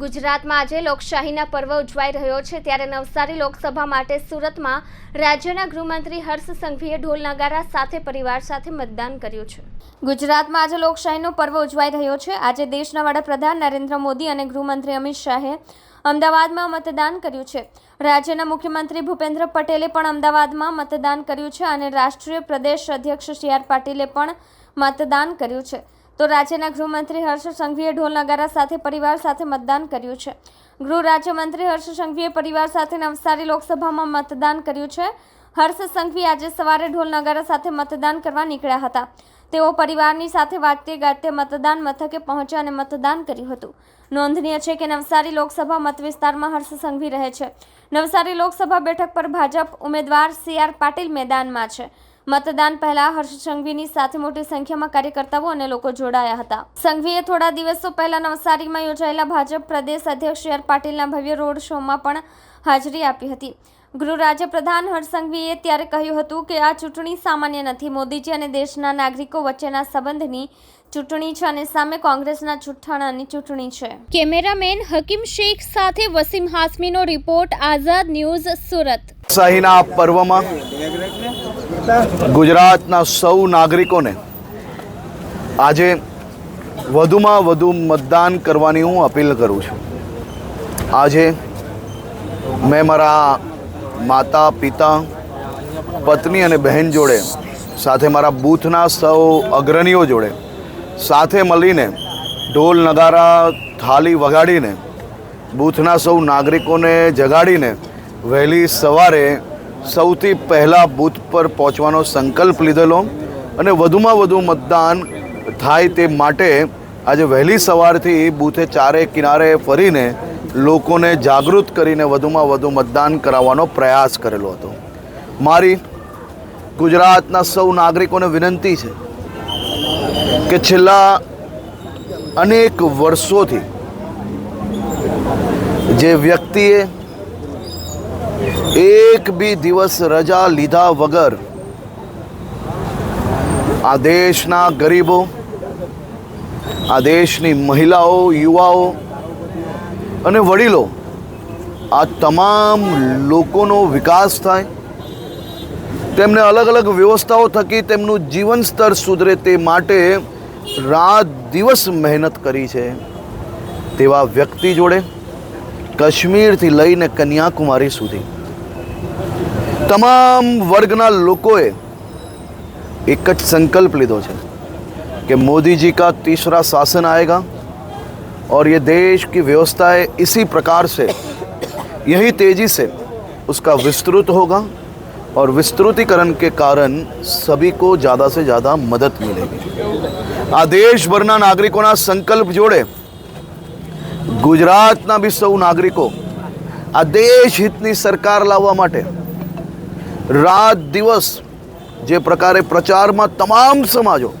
ગુજરાતમાં આજે લોકશાહીના પર્વ ઉજવાઈ રહ્યો છે ત્યારે નવસારી લોકસભા માટે સુરતમાં રાજ્યના ગૃહમંત્રી હર્ષ સંઘવીએ ઢોલ નગારા સાથે પરિવાર સાથે મતદાન કર્યું છે. ગુજરાતમાં આજે લોકશાહીનો પર્વ ઉજવાઈ રહ્યો છે. આજે દેશના વડાપ્રધાન નરેન્દ્ર મોદી અને ગૃહમંત્રી અમિત શાહે અમદાવાદમાં મતદાન કર્યું છે. રાજ્યના મુખ્યમંત્રી ભૂપેન્દ્ર પટેલે પણ અમદાવાદમાં મતદાન કર્યું છે અને રાષ્ટ્રીય પ્રદેશ અધ્યક્ષ સી આર પાટીલે પણ મતદાન કર્યું છે. તો રાજ્યના ગૃહમંત્રી હર્ષ સંઘવીએ ઢોલ નગારા સાથે પરિવાર સાથે મતદાન કર્યું છે. ગૃહ રાજ્યમંત્રી હર્ષ સંઘવીએ પરિવાર સાથે નવસારી લોકસભામાં મતદાન કર્યું છે. હર્ષ સંઘવી આજે સવારે ઢોલ નગારા સાથે મતદાન કરવા નીકળ્યા હતા. તેઓ પરિવારની સાથે વાગતે ગાજતે મતદાન મથકે પહોંચ્યા અને મતદાન કર્યું હતું. નોંધનીય છે કે નવસારી લોકસભા મતવિસ્તારમાં હર્ષ સંઘવી રહે છે. નવસારી લોકસભા બેઠક પર ભાજપ ઉમેદવાર સી આર પાટીલ મેદાનમાં છે. મતદાન પહેલા હર્ષ સંઘવીની સાથે મોટી સંખ્યામાં કાર્યકર્તાઓ અને લોકો જોડાયા હતા. સંઘવીએ થોડા દિવસો પહેલા નવસારીમાં યોજાયેલા ભાજપ પ્રદેશ અધ્યક્ષ સી આર પાટીલના ભવ્ય રોડ શોમાં પણ હાજરી આપી હતી. ગૃહ રાજ્ય પ્રધાન હર્ષ સંઘવીએ ત્યારે કહ્યું હતું કે આ ચૂંટણી સામાન્ય નથી. મોદીજી અને દેશના નાગરિકો વચ્ચેના સંબંધની ચૂંટણી છે અને સામે કોંગ્રેસના જૂઠાણાની ચૂંટણી છે. કેમેરામેન હકીમ શેખ સાથે વસીમ હાસમીનો રિપોર્ટ આઝાદ ન્યૂઝ સુરત. શાહીના પર્વમાં ગુજરાતના સૌ નાગરિકોને આજે વધુમાં વધુ મતદાન કરવાની હું અપીલ કરું છું. આજે મેં મારા માતા, પિતા, પત્ની અને બહેન જોડે, સાથે મારા બૂથના સૌ અગ્રણીઓ જોડે, સાથે મળીને ઢોલ નગારા થાળી વગાડીને બૂથના સૌ નાગરિકોને જગાડીને વહેલી સવારે સૌથી પહેલાં બૂથ પર પહોંચવાનો સંકલ્પ લીધેલો અને વધુમાં વધુ મતદાન થાય તે માટે આજે વહેલી સવારથી બૂથે ચારે કિનારે ફરીને લોકોને જાગૃત કરીને વધુમાં વધુ મતદાન કરાવવાનો પ્રયાસ કરેલો હતો. મારી ગુજરાતના સૌ નાગરિકોને વિનંતી છે કે છેલ્લા અનેક વર્ષોથી જે વ્યક્તિએ એક બી દિવસ રજા લીધા વગર આ દેશના ગરીબો, આ દેશની મહિલાઓ, યુવાઓ અને વડીલો, આ તમામ લોકોનો વિકાસ થાય, તેમને અલગ અલગ વ્યવસ્થાઓ થકી તેમનું જીવન સ્તર સુધરે તે માટે રાત દિવસ મહેનત કરી છે. તેવા વ્યક્તિ જોડે કાશ્મીરથી લઈને કન્યાકુમારી સુધી તમામ વર્ગના લોકોએ એક જ સંકલ્પ લીધો છે कि मोदी जी का तीसरा शासन आएगा और ये देश की व्यवस्थाएं इसी प्रकार से यही तेजी से उसका विस्तृत होगा और विस्तृतीकरण के कारण सभी को ज़्यादा से ज़्यादा मदद मिलेगी આ દેશભરના નાગરિકોના સંકલ્પ જોડે ગુજરાતના બી સૌ નાગરિકો આ દેશ હિતની સરકાર લાવવા માટે રાત દિવસ જે પ્રકારે પ્રચારમાં તમામ સમાજો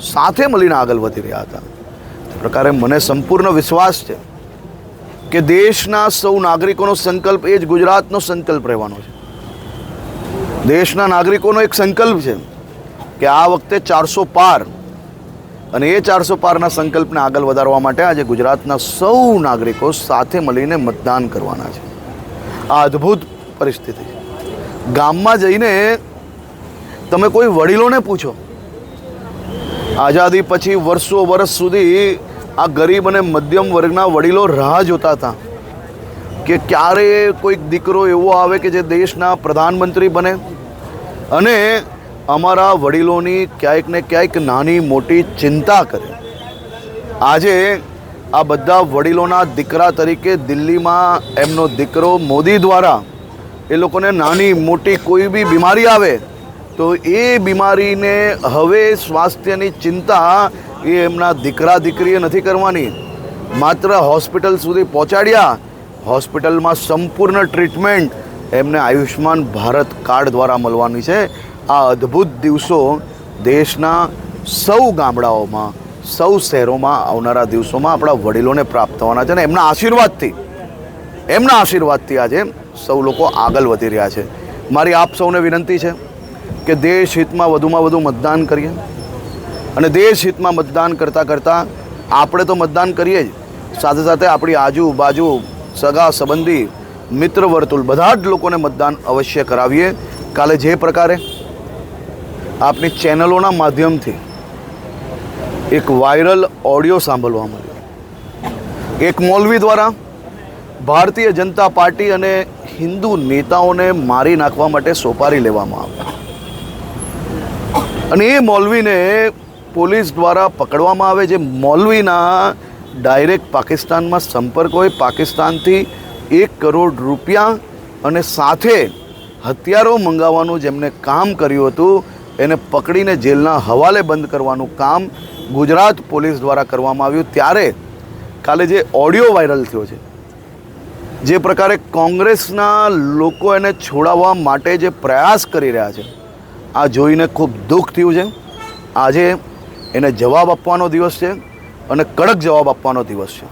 સાથે મળીને આગળ વધી રહ્યા હતા. તે પ્રકારે મને સંપૂર્ણ વિશ્વાસ છે કે દેશના સૌ નાગરિકોનો સંકલ્પ એ જ ગુજરાતનો સંકલ્પ રહેવાનો છે. દેશના નાગરિકોનો એક સંકલ્પ છે કે આ વખતે ચારસો પાર અને એ ચારસો પારના સંકલ્પને આગળ વધારવા માટે આજે ગુજરાતના સૌ નાગરિકો સાથે મળીને મતદાન કરવાના છે. આ અદ્ભુત પરિસ્થિતિ છે. ગામમાં જઈને તમે કોઈ વડીલોને પૂછો. આઝાદી પછી વર્ષો વર્ષ સુધી આ ગરીબ અને મધ્યમ વર્ગના વડીલો રાહ જોતા હતા કે ક્યારે કોઈક દીકરો એવો આવે કે જે દેશના પ્રધાનમંત્રી બને. અને અમારા વડીલોની ક્યાંક ને ક્યાંક નાની મોટી ચિંતા કરે. આજે આ બધા વડીલોના દીકરા તરીકે દિલ્હીમાં એમનો દીકરો મોદી દ્વારા એ લોકોને નાની, મોટી કોઈ બી બીમારી આવે, તો એ બીમારીને હવે સ્વાસ્થ્યની ચિંતા એ એમના દીકરા, દીકરીએ નથી કરવાની. માત્ર હોસ્પિટલ સુધી પહોંચાડ્યા, હોસ્પિટલમાં સંપૂર્ણ ટ્રીટમેન્ટ એમને આયુષ્માન ભારત કાર્ડ દ્વારા મળવાની છે. આ અદ્ભુત દિવસો દેશના સૌ ગામડાઓમાં, સૌ શહેરોમાં આવનારા દિવસોમાં આપણા વડીલોને પ્રાપ્ત થવાના છે અને એમના આશીર્વાદથી એમના આશીર્વાદથી આજે સૌ લોકો આગળ વધી રહ્યા છે. મારી આપ સૌને વિનંતી છે કે દેશ હિતમાં વધુમાં વધુ મતદાન કરીએ. અને દેશ હિતમાં મતદાન કરતાં કરતાં આપણે તો મતદાન કરીએ જ. સાથે સાથે આપણી આજુબાજુ સગા સંબંધી, મિત્ર વર્તુળ બધા જ લોકોને મતદાન અવશ્ય કરાવીએ. કાલે જે પ્રકારે આપની ચેનલોના માધ્યમથી એક વાયરલ ઓડિયો સાંભળવા મળ્યો. એક મૌલવી દ્વારા ભારતીય જનતા પાર્ટી અને હિન્દુ નેતાઓને મારી નાખવા માટે સોપારી લેવામાં આવી. અને એ મૌલવીને પોલીસ દ્વારા પકડવામાં આવે જે મૌલવીના ડાયરેક્ટ પાકિસ્તાનમાં સંપર્ક હોય, પાકિસ્તાનથી એક કરોડ રૂપિયા અને સાથે હથિયારો મંગાવવાનું જેમને કામ કર્યું હતું, એને પકડીને જેલના હવાલે બંધ કરવાનું કામ ગુજરાત પોલીસ દ્વારા કરવામાં આવ્યું. ત્યારે કાલે જે ઓડિયો વાયરલ થયો છે જે પ્રકારે કોંગ્રેસના લોકો એને છોડાવવા માટે જે પ્રયાસ કરી રહ્યા છે, આ જોઈને ખૂબ દુઃખ થયું છે. આજે એને જવાબ આપવાનો દિવસ છે અને કડક જવાબ આપવાનો દિવસ છે.